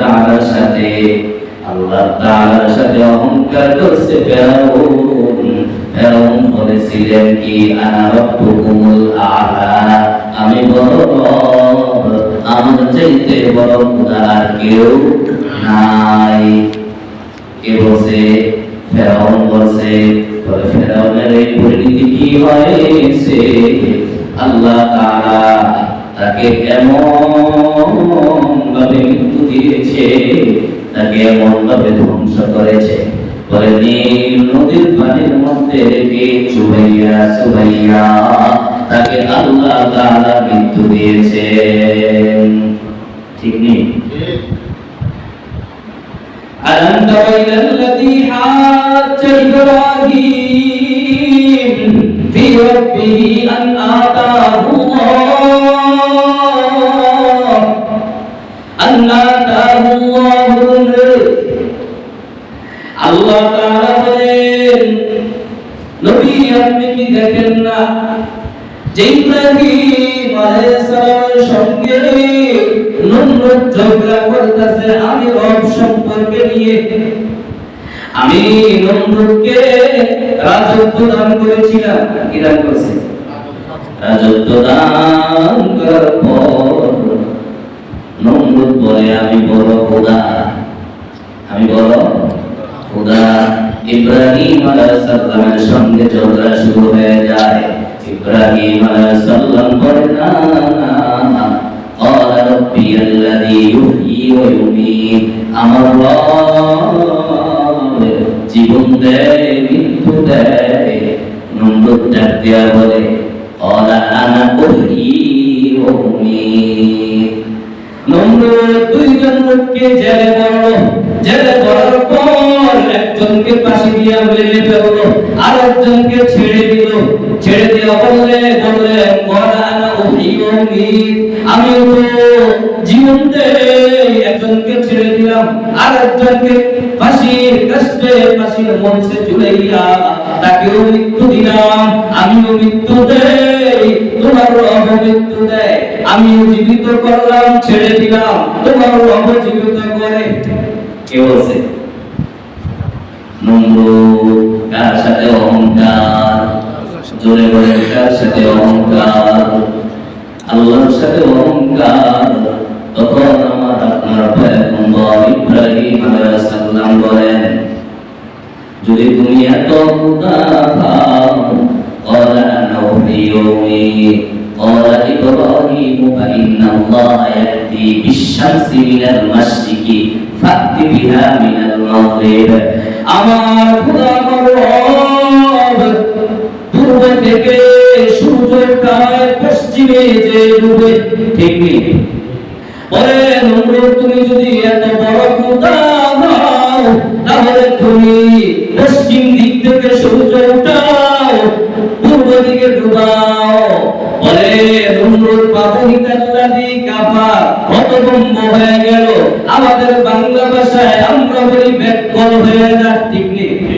তাআলার সাথে, আল্লাহ তাআলার সাথে অহংকার করছে, ফেরাউন। বলেছিলেন কি, আনা রাব্বুকুমুল আ'লা। আমি বড় আমার চাইতে বড় খোদা কেউ নাই। কে বলছে? ফেরাউন বলছে, তবে ফেরাউনের এই পরিণতি কি হয়েছে? আল্লাহ তাআলা তাকে এমন ভাবে মৃত্যু দিয়েছে তাকে এমন ভাবে ধ্বংস করেছে বলে নীল নদীর পানির মধ্যে রেখে চুবাইয়া চুবাইয়া তাকে আল্লাহ তাআলা মৃত্যু দিয়েছে ঠিক নেই ألم تر إلى الذي حاج إبراهيم في ربه أن آتاه আমি নমরুদকে রাজত্ব দান করেছিলাম কি দান করেছে রাজত্ব দান করার পর নমরুদ বলে আমি বড় খোদা আমি বড় খোদা ইব্রাহিম আলাইহিস সালামের সঙ্গে ঝগড়া শুরু হয়ে যায় ইব্রাহিম আলাইহিস সালাম বলে না না قال ربي الذي يحيي ويميت জীবন দেয়, মৃত্যু দেয়। নম্বর ডাক দেওয়া বলে অলা করি জেলে জেলে একজনকে আর একজনকে ছেড়ে দিল। ছেড়ে দিয়ে বললে বললেন আমি তো জীবন একজনকে ছেড়ে দিলাম আর একজনকে ফাঁসির কষ্টে ফাঁসির মঞ্চে ঝুলাইয়া তাকেও মৃত্যু দিলাম। আমিও মৃত্যু দেই, তোমার রব দেয়। আমিও জীবিত করলাম, ছেড়ে দিলাম, তোমার রব করে। কে বলছে? নমরুদ, কার সাথে অহংকার? জোরে বলে কার সাথে অহংকার? আল্লাহর সাথে অহংকার তখন আমার আপনার পয়গম্বর ইব্রাহিম আলাইহিস সালাম বলেন যদি তুমি এত ক্ষুধা খাও قال أنا أحيي وأميت قال إبراهيم فإن الله يأتي بالشمس من المشرق فأت بها من المغرب আমার খোদা আমার রব পূর্ব থেকে সূর্য কায় পশ্চিমে যে ডুবে তুমি যদি এত বড় তাহলে তুমি পশ্চিম দিক থেকে সূর্য উঠাও, পূর্ব দিকে ডুবাও। আমাদের বাংলা ভাষায় আমরা বলি ব্যাকল হয়ে নেই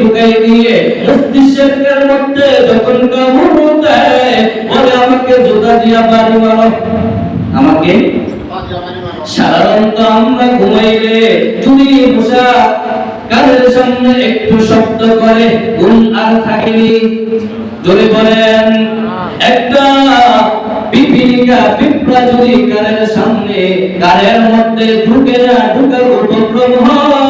ঢুকাই দিয়ে মস্তিষ্কের মধ্যে যখন কামড় দেয় আমাকে জোতা দিয়া বাড়ি মারো। আমাকে? সাধারণত আমরা ঘুমাইলে যদি মশা কানের সামনে একটু শব্দ করে ঘুম আর থাকেনি জোরে বলেন, একটা পিপিলিকা পিঁপড়া যদি কানের সামনে, কানের মধ্যে ঢুকে না, ঢুকার উপক্রম হয়।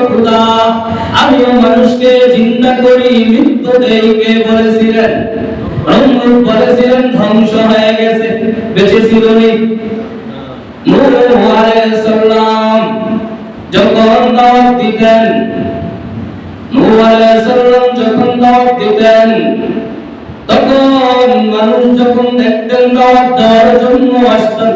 আমিও মানুষকে জিন্দা করি, মৃত্যু দেই বলেছিলেন? নমরুদ বলেছিলেন, ধ্বংস হয়ে গেছে, বেঁচে ছিল যখন দাওয়াত দিতেন যখন দাওয়াত দিতেন, তখন মানুষ যখন দেখতেন দাওয়াত দেওয়ার জন্য আসতেন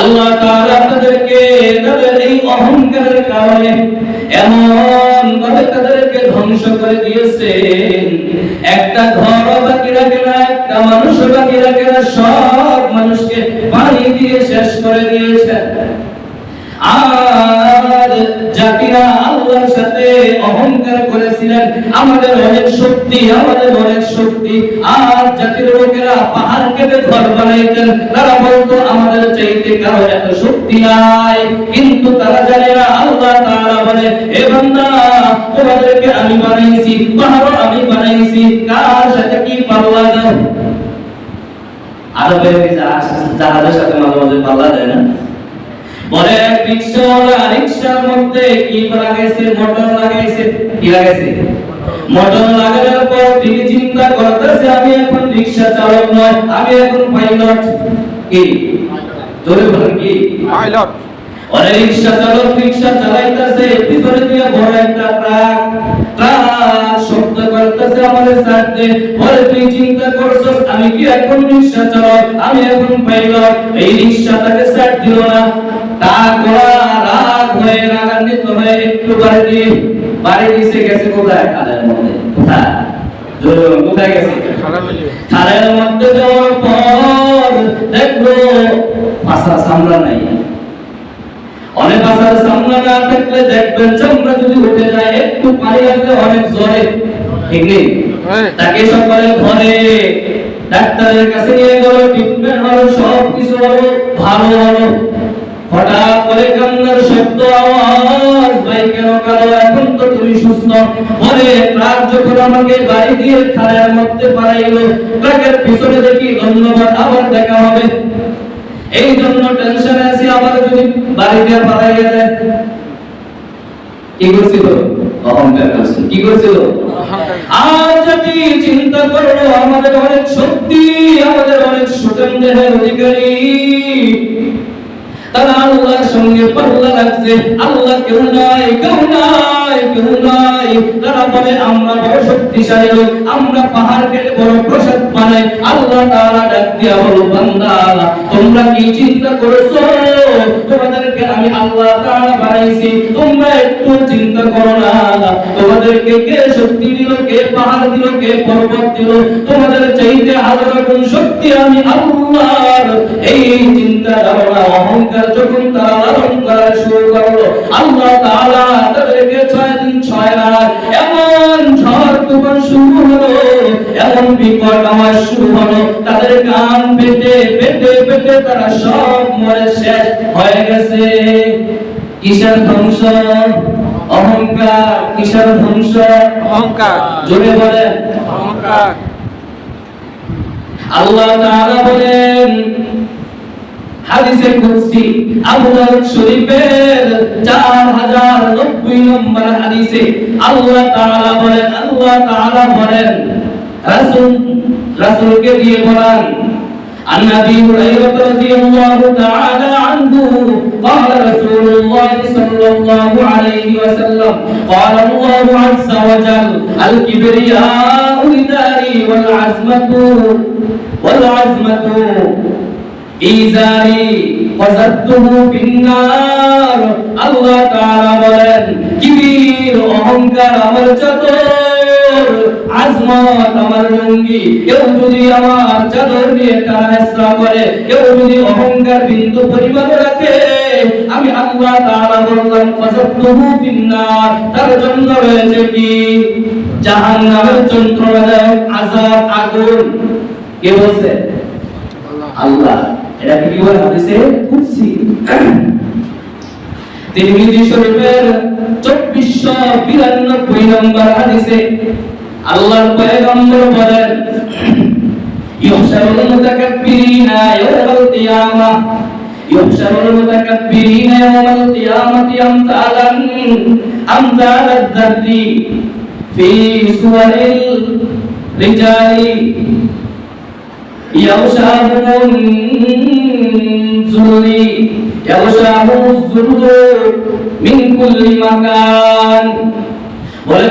আল্লাহ তাআলা তাদেরকে তাদের এই অহংকারের কারণে এমন ভাবে তাদেরকে ধ্বংস করে দিয়েছেন। একটা ঘর বাকি রাখে না, একটা মানুষ বাকি রাখে না, সব মানুষকে পানি দিয়ে শেষ করে দিয়েছেন। আর জাতিরা আল্লাহর সাথে অহংকার করেছিলেন, আমাদের অনেক শক্তি, আমাদের অনেক শক্তি, আর জাতির লোকেরা পাহাড় ঘর বানাইতেন। তারা বলতো, আমাদের চাইতে কারও এত শক্তি নাই। কিন্তু তারা জানে না আল্লাহ তাআলা বলে হে বান্দা, তোমাদেরকে আমি বানাইছি পাহাড় আমি বানাইছি, কার সাথে কি পাল্লা দাও আরবের জাহাজের সাথে মাঝে মাঝে পাল্লা দেয় না? বলে রিক্সাওয়ালা রিক্সার মধ্যে কি লাগাইছে? মোটর লাগাইছে? কি লাগাইছে? মোটর লাগানোর পর তিনি চিন্তা করতেছে আমি এখন রিক্সা চালক নয় আমি এখন পাইলট। কি? তোরে বলেন কি? পাইলট। অনেক রিক্সা চালক রিক্সা চালাইতেছে পিছনে দিয়ে বড় একটা ট্রাক। ট্রাক শব্দ করতেছে আমাদের সাথে। বলে তুই চিন্তা করছস আমি কি এখন রিক্সা চালক? আমি এখন পাইলট। এই রিক্সাটাকে সাইড দিল না। ট্রাক ঘোড়া রাগ হয়ে রাগান্বিত হয়ে একটু বাড়ি দিয়ে বাড়ি দিছে গেছে কোথায়? খালের মধ্যে। কোথায়? কোথায় গেছে? খালের মধ্যে যাওয়ার পর দেখব পাশা সামলা নাই। অনেক আসার সামনে না থাকলে দেখবেন চামড়া যদি উঠে যায় একটু পানি লাগলে অনেক জ্বরে। ঠিক নেই? হ্যাঁ। তাকে সকালে ঘরে ডাক্তারের কাছে নিয়ে গেল ট্রিটমেন্ট হলো সব কিছু হলো ভালো হলো। হঠাৎ করে কান্নার শব্দ আওয়াজ কেন কালো এখন তো তুমি সুস্থ। পরে ট্রাক যখন আমাকে বাড়ি দিয়ে খালের মধ্যে পাড়াইলো ট্রাকের পিছনে দেখি ধন্যবাদ, আবার দেখা হবে। এই জন্য টেনশনে আছি, আবার যদি বাড়ি দিয়ে পালাইয়া যায়। কি করছিল? অহংকার করছিল। কি করছিল? যদি চিন্তা করো, আমাদের অনেক শক্তি, আমাদের অনেক সুজন অধিকারী। তারা আল্লাহর সঙ্গে পাল্লা লাগছে। আল্লাহ কেউ নাই কেউ নাই কেউ নাই। তারা বলে, আমরা বড় শক্তিশালী লোক, আমরা পাহাড় কেটে বড় প্রসাদ বানাই। আল্লাহ তারা ডাক দিয়া হলো বান্দা, তোমরা কি চিন্তা করেছ? তোমাদেরকে আমি আল্লাহ তারা বানাইছি। তোমরা একটু চিন্তা করো না। তোমাদেরকে কে শক্তি দিল, কে পাহাড় দিল, কে পর্বত দিল? তোমাদের চাইতে হাজার গুণ শক্তি আমি আল্লাহর? এই চিন্তা ধারণা, অহংকার যখন তারা লালন করা শুরু করল, আল্লাহ তাআলা তাদেরকে ছয় দিন, ছয় রাত এমন ঝড়, তুফান শুরু হলো, এমন বিকট আওয়াজ শুরু হলো। তাদের কান পেটে পেটে পেটে তারা সব মরে শেষ হয়ে গেছে। কিসের ধ্বংস? অহংকার কিসের ধ্বংস? অহংকার। জোরে বলেন। অহংকার। আল্লাহ তাআলা বলেন হাদিসে কুদসি আবু দাউদ শরীফের 4090 নম্বর হাদিসে আল্লাহ তাআলা বলেন আল্লাহ তাআলা বলেন রাসূল রাসূলকে দিয়ে বলেন عن ابي هريره رضي الله تعالى عنه قال رسول الله صلى الله عليه وسلم قال الله عز وجل الكبرياء ردائي والعزمه والعزمه ইজারি ফাজাতুহু ফিন্নার আল্লাহ তাআলা বলেন কিবির অহংকার আমার চাদর আজমত আমার লুঙ্গি। কেউ যদি আমার চাদর নিয়ে টানা করে কেউ যদি অহংকার বিন্দু পরিমাণে রাখে আমি আল্লাহ তাআলা বললাম ফাসাতুহু ফিন্নার। তার জন্য রয়েছে কি? জাহান্নামের যন্ত্রণাদায়ক আযাব আগুন। কে বলছে? আল্লাহ। এটা কি বলে হাদিসে? কুদসি। তিরমিজি শরীফের 2492 নম্বর হাদিসে আল্লাহর পয়গম্বর বলেন ইউহশারুল মুতাকাব্বিরিনা ইয়াওমাল কিয়ামাহ ইউহশারুল মুতাকাব্বিরিনা ইয়াওমাল কিয়ামাতি আমতালান আমতালাদ দাদি ফি الذل يغشاهم الذل من كل مكان বলে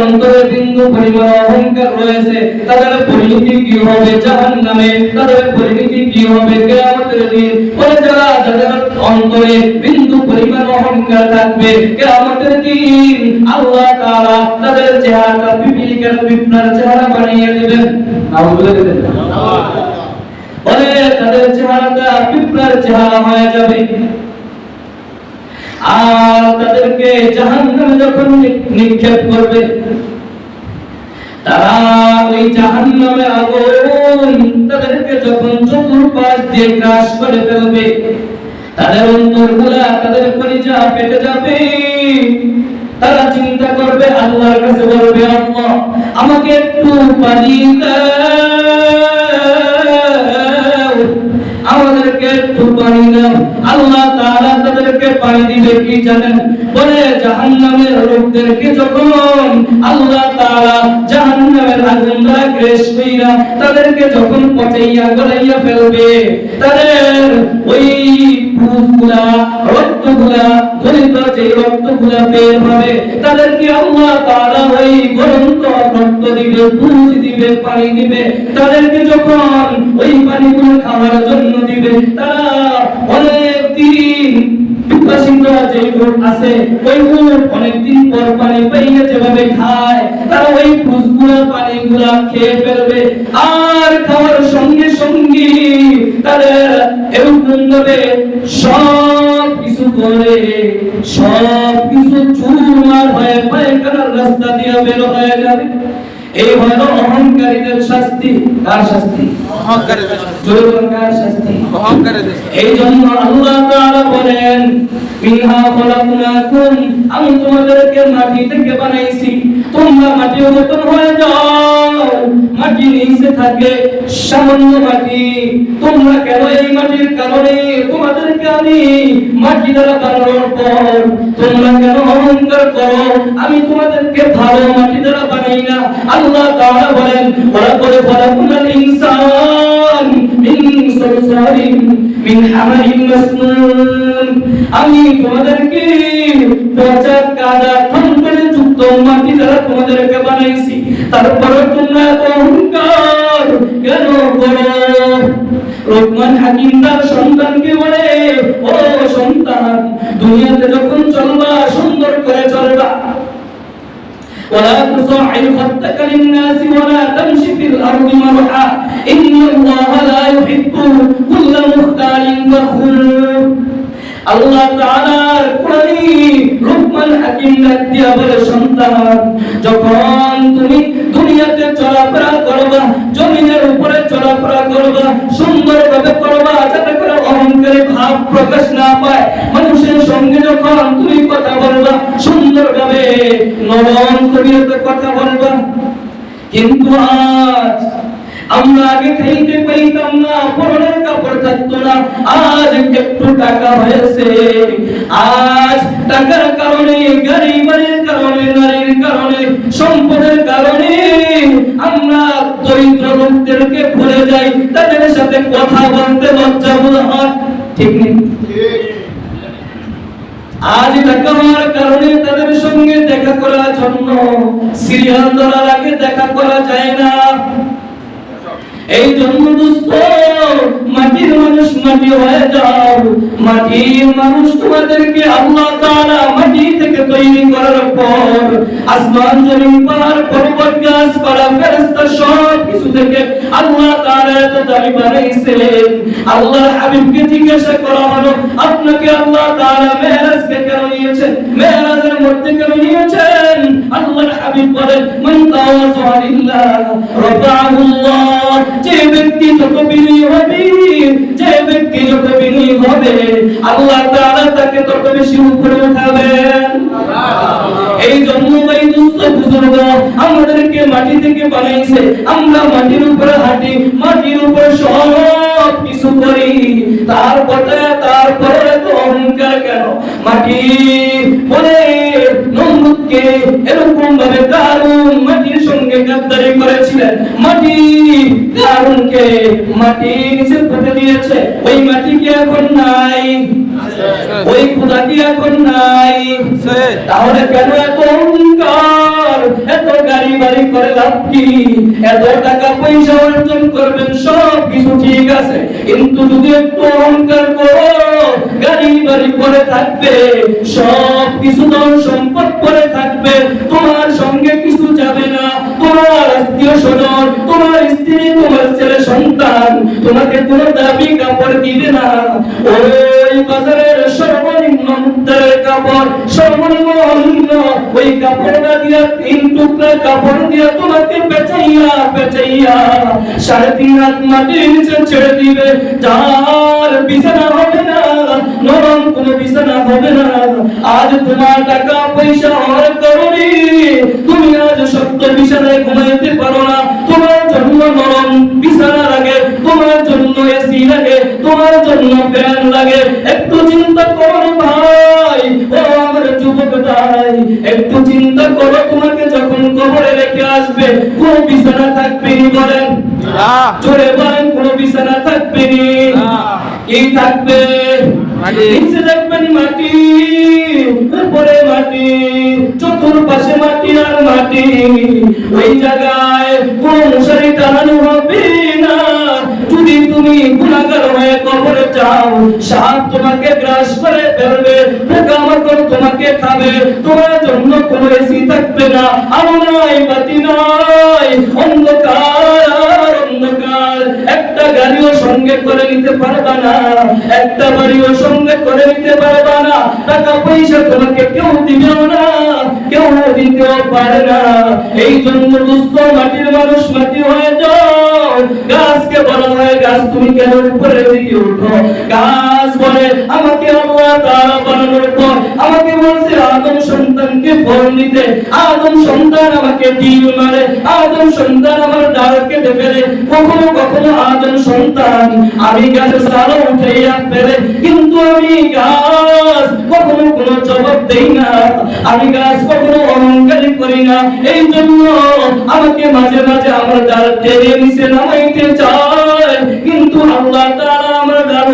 অন্তরে বিন্দু পরিমাণ অহংকার তাদের পরিণতি থাকবে, কেয়ামতের দিন আল্লাহ তাআলা তাদের চেহারাটা পিপিলিকার পিপনার চেহারা বানিয়ে দিবেন। তাদের চেহারাটা পিপনার চেহারা হয়ে যাবে। আর তাদেরকে জাহান্নামে যখন নিক্ষেপ করবে, তারা ওই জাহান্নামের আগুন তাদেরকে যখন চতুর্পাশ দিয়ে গ্রাস করে ফেলবে, তাদের অন্তরগুলা তাদের পরিচা পেটে যাবে। তারা চিন্তা করবে, আল্লাহর কাছে বলবে, আল্লাহ, আমাকে একটু পানি দাও। আমাদেরকে একটু পানি দাও। আল্লাহ তাদেরকে পানি দিবে কি জানেন? বলে জাহান্নামের লোকদেরকে যখন আল্লাহ তাআলা জাহান্নামের আগুন দ্বারা তাদেরকে যখন পচাইয়া গলাইয়া ফেলবে, তাদের ওই পুরুষগুলা রক্তগুলা, গলিত যে রক্তগুলা বের হবে, তাদেরকে আল্লাহ তাআলা ওই গরন্ত রক্ত দিবে পুরুষ দিবে, পানি দিবে। তাদেরকে যখন ওই পানিগুলো খাওয়ার জন্য দিবে, তারা অনেক দিন বিকশিত যে উট আছে ওই উট অনেকদিন পর পানি পাইয়ে যেভাবে খায় তারা ওই পুষগুলা পানিগুলা খেয়ে ফেলবে। আর খাওয়ার সঙ্গে সঙ্গে তাদের এরকম ভাবে সব কিছু করে সব কিছু চুরমার হয়ে পায়খানার রাস্তা দিয়ে বের হয়ে যাবে। এই হলো অহংকারীদের শাস্তি। কার শাস্তি? অহংকারীদের শাস্তি। অহংকারীদের। এই জন্য আল্লাহ তাআলা বলেন, মিনহা খলাকনাকুম আমি তোমাদেরকে মাটি থেকে বানাইছি। তোমরা মাটির মতন হয়ে যাও। মাটি নিচে থাকে, সামান্য মাটি। তোমরা কেন এই মাটির কারণে? তোমাদেরকে আমি মাটি দ্বারা বানানোর পর তোমরা কেন অহংকার করো? আমি তোমাদেরকে ভালো মাটি দ্বারা বানাই না। আল্লাহ তাআলা বলেন ওরা করে খলাকনাল ইনসান মিন সলসালিন, মিন হামাইন মাসনুন। আমি তোমাদেরকে পচা কাদা, ঠনঠনে যুক্ত মাটি দ্বারা তোমাদেরকে বানাইছি। তারপরে তোমরা এত অহংকার কেন করো? লোকমান হাকিম তার সন্তানকে বলে, ও সন্তান, দুনিয়াতে যখন চলবা, সুন্দর করে চলবা। ولا تصعر خدك للناس ولا تمشي في الأرض مرحا. إن الله لا يحب كل مختال فخور. আল্লাহ তাআলার কোরআনে লোকমান হাকিম দিয়া বলে সন্তান। যখন তুমি দুনিয়াতে চলাফেরা করবা, জমিনের উপরে চলাফেরা করবা, সুন্দরভাবে করবা, যাতে করে অহংকারী ভাব প্রকাশ না পায়, মানুষের সঙ্গে যখন তুমি কথা বলবা, সুন্দরভাবে নরম কবিরতে কথা বলবা। কিন্তু আজ আমরা আগে খাইতে পাইতাম না, পরনের কাপড় থাকতো না। আজ একটু টাকা হয়েছে। আজ টাকার কারণে গাড়ি বাড়ির কারণে, নারীর কারণে, সম্পদের কারণে আমরা দরিদ্র লোকদেরকে ভুলে যাই। তাদের সাথে কথা বলতে লজ্জা বোধ হয়। ঠিক নেই? আজ টাকা হওয়ার কারণে তাদের সঙ্গে দেখা করার জন্য সিরিয়াল ধরার আগে দেখা করা যায় না। এই জন্য দুস্থ মাটির মানুষ মাটি হয়ে যাও। মাটির মানুষ তোমাদেরকে আল্লাহ তাআলা মাটি থেকে তৈরি করার পর আসমান জমিন, পাহাড়, পর্বত, গাছপালা, ফেরেশতা সব কিছু থেকে আল্লাহ তাআলা এত দামি বানাইছিলেন আল্লাহ হাবিবকে জিজ্ঞাসা করা হলো, আপনাকে আল্লাহ তাআলা মেরাজকে কেন নিয়েছেন? মেরাজের মধ্যে কেন নিয়েছেন? আল্লাহর হাবিব বলেন, মান তাওয়াজা লিল্লাহ রাফাহুল্লাহ। যে ব্যক্তি যত বিনয়ী হবে, যে ব্যক্তি যত বিনয়ী হবে, আল্লাহ তাআলা তাকে তত বেশি উপরে উঠাবেন এই জন্য দুস্থ বুজুর্গ আমাদেরকে মাটি থেকে বানাইছে। আমরা মাটির উপরে হাঁটি, মাটির উপরে সব কিছু করি। তারপরে তারপরে এত অহংকার কেন? মাটি বলে, নমরুদকে এরকম গাদ্দারি করেছিলেন। মাটি কারণকে মাটি নিচে পুঁতে দিয়েছে। ওই মাটি কি এখন নাই? ওই খোদা কি এখন নাই? তাহলে কেন এত অহংকার? এত গাড়ি বাড়ি করে লাভ কি? এত টাকা পয়সা অর্জন করবেন, সব কিছু ঠিক আছে। কিন্তু যদি একটু অহংকার করো, গাড়ি বাড়ি পরে থাকবে, সব কিছু ধন সম্পদ পরে থাকবে, তোমার সঙ্গে কিছু যাবে না। তোমার আত্মীয় স্বজন, তোমার স্ত্রী, তোমার ছেলে সন্তান, তোমাকে কোনো দাবি কাপড় দিবে না। ওই বাজারের সর্বনিম্ন মুদ্রার কাপড় আজ তোমার টাকা পয়সা হওয়ার কারণে। তুমি আজ সত্য বিছানায় ঘুমাইতে পারো না। তোমার জন্য নরম বিছানা লাগে, তোমার জন্য এসি লাগে, তোমার জন্য ফ্যান লাগে। একটু চিন্তা করো ভাই। ভাই একটু চিন্তা করো তোমাকে যখন কবরে রেখে আসবে কোন বিছানা থাকবে নি বলেন? জোরে বলেন কোন বিছানা থাকবে নি। কি থাকবে? মাটি। নিচে দেখবেন মাটি উপরে মাটি চতুর্পাশে মাটি আর মাটি। ওই জায়গায় কোন মশারি টানানো হবে। তুমি গুণাগার হয়ে কবরে যাও। সাপ তোমাকে গ্রাস করে ফেলবে তোমাকে খাবে। তোমার জন্য এসি থাকবে না। আলো নাই, বাতি অন্ধকার অন্ধকার। একটা গাড়িও সঙ্গে করে নিতে পারবা না। একটা বাড়িও সঙ্গে করে নিতে পারবা না। টাকা পয়সা তোমাকে কেউ দিবেও না, কেউ দিতেও পারে না। এই জন্য দুস্থ মাটির মানুষ মাটি হয়ে যাও। গাছকে বলা হয় গাছ তুমি কেন উপরে উঠো? গাছ বলে আমাকে আল্লাহ তাআলা বানানোর আমাকে বলছে, আদম সন্তানকে ফল নিতে। আদম সন্তান আমাকে ডিল মারে। আদম সন্তান আমার ডাল কেটে ফেলে। কখনো কখনো আদম সন্তান আমি গাছের সারা উঠাইয়া ফেলে। কিন্তু আমি গাছ কখনো কোনো জবাব দেই না। আমি গাছ কখনো অহংকারী করি না। এই জন্য আমাকে মাঝে মাঝে আমার ডাল টেনে নিচে নামাইতে চায়। কিন্তু আল্লাহ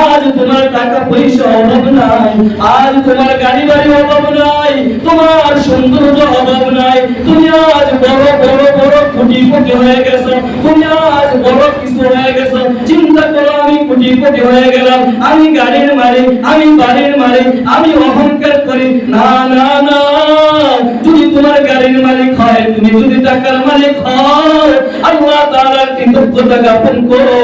আজ তোমার টাকা পয়সা অভাব নাই, আজ তোমার গাড়ি বাড়ি অভাব নাই, তোমার সৌন্দর্য অভাব নাই। তুমি আজ বড় বড় বড় কোটিপতি হয়ে গেছো। তুমি আজ বড় কিছু হয়ে গেছো। চিন্তা করো, আমি কোটিপতি হয়ে গেলাম। আমি গাড়ির মালিক, আমি বাড়ির মালিক, আমি অহংকার করি। না না না। গাড়ির মালিক হয়, তুমি যদি টাকার মালিক হও আল্লাহ তাআলার কৃতজ্ঞতা জ্ঞাপন করো?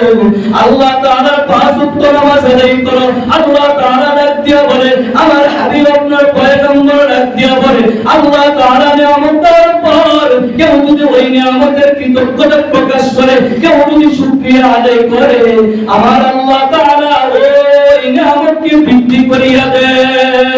আল্লাহ তাআলার পাঁচ উক্ত নামাজ আদায় করো। আল্লাহ তাআলা ডাক বলে, আমার হাবিব আপনার পয়গম্বর ডাক দিয়া বলে, আল্লাহ তাআলা নিয়ামত দেওয়ার পর কেউ যদি ওই নিয়ামতের কৃতজ্ঞতা প্রকাশ করে, কেউ যদি শুকরিয়া আদায় করে, আমার আল্লাহ তাআলা ওই নিয়ামতকে বৃদ্ধি করিয়া দেয়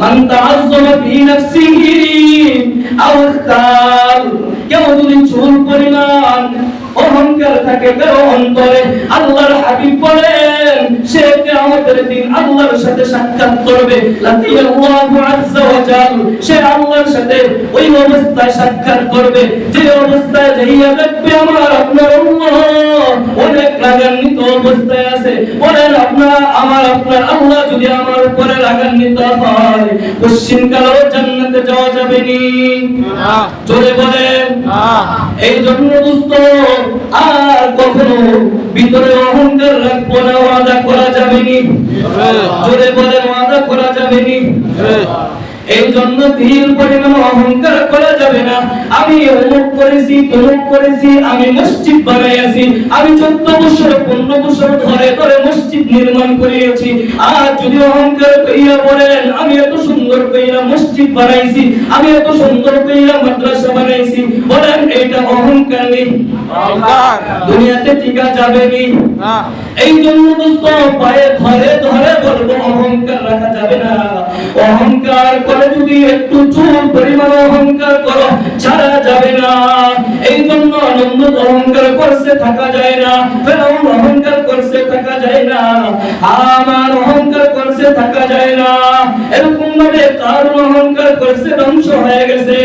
মান তাআজ্জামা ফি নাফসিহি আও ইখতার। কেউ যদি চুল পরিমাণ অহংকার থাকে কারও অন্তরে। আল্লাহর হাবিব বলেন সে কিয়ামতের দিন আল্লাহর সাথে সাক্ষাৎ করবে। লাকিয়াল্লাহু আযজা ওয়া জাল সে আল্লাহর সাথে ওই অবস্থায় সাক্ষাৎ করবে। যে অবস্থায় যাইয়া দেখবে আমার আপনার আল্লাহ অনেক রাগান্বিত অবস্থায় আছে। বলেন আপনার আমার আপনার আল্লাহ যদি আমার উপরে রাগান্বিত হয় পশ্চিম কালো জান্নাতে যাওয়া যাবে নি? জোরে বলেন। এই জন্য দুস্থ আর কখনো ভিতরে অহংকার রাখব না ওয়াদা করা যাবে নি। জোরে বলে ওয়াদা করা যাবে নি। এই জন্য ধীর পরিমাণ অহংকার করা যাবে না। আমি অমুক করেছি তমুক করেছি আমি মসজিদ বানাইয়াছি। আমি চোদ্দ বছর পনেরো বছর ধরে ধরে মসজিদ নির্মাণ করিয়েছি। আর যদি অহংকার কইয়া বলেন আমি এত সুন্দর কইরা মসজিদ বানাইছি আমি এত সুন্দর কইরা মাদ্রাসা বানাইছি বলেন এটা অহংকার নেই। দুনিয়াতে টিকা যাবে নি। এই জন্য দোস্ত পায়ে ধরে ধরে বলব অহংকার রাখা যাবে না। অহংকার করে যদি একটু চুল পরিমাণ অহংকার করো, ছাড়া যাবে না। এই জন্য আনন্দ অহংকার করছে, থাকা যায় না। ফেরাউন অহংকার করছে, থাকা যায় না। আমার অহংকার করছে, থাকা যায় না। এরকম ভাবে তার অহংকার করছে, ধ্বংস হয়ে গেছে।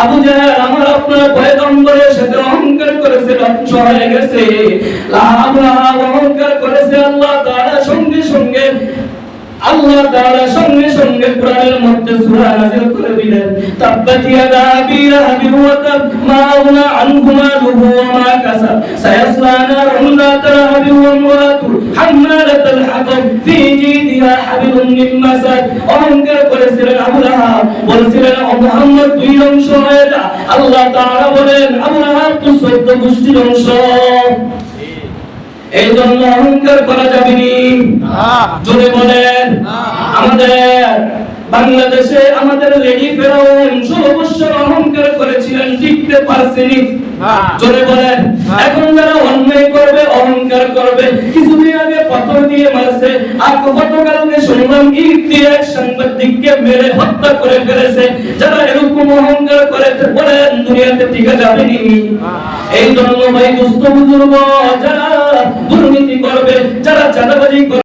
আবু জাহেল, আমার আপনার পয়গম্বরের সাথে অহংকার করেছে, ধ্বংস হয়ে গেছে। লাভ অহংকার করেছে আল্লাহ তাআলা সঙ্গে সঙ্গে আল্লাহ তাআলা সঙ্গে সঙ্গে কোরআনের মধ্যে সূরা নাযিল করে দিলেন। তাব্বাত ইয়াদা আবি লাহাবিন ওয়া তাব, মা আগনা আনহু মালুহু ওয়া মা কাসাব। সায়াসলা নারুন যাত লাহাবিন ওয়া ইমরাতু হাম্মালাতাল হাতাব ফি জিদিহা হাবিলুন মিন মাসাদ। অহংকার করেছিলেন আবু লাহাব, বলেছিলেন, ও মুহাম্মদ তুই ধ্বংস হয়ে যা আল্লাহ তাআলা বলেন, আবু লাহাব তুই সদ্য গোষ্ঠী ধ্বংস এই জন্য অহংকার করা যাবে না। জোরে বলেন। আমাদের বাংলাদেশে আমাদের লেডি ফেরাউন বছর অহংকার করেছিলেন টিকতে পারছেনি। জোরে বলেন এখন যারা অন্যায় করবে অহংকার করবে কিছুদিন আগে পাথর দিয়ে মারছে আর গতকালকে শুনলাম দিয়ে এক সাংবাদিককে মেরে হত্যা করে ফেলেছে। যারা এরকম অহংকার করে বলেন দুনিয়াতে টিকা যাবেনি এই জন্য ভাই দুস্থ বুজুর্গ যারা দুর্নীতি করবে যারা চাঁদাবাজি করবে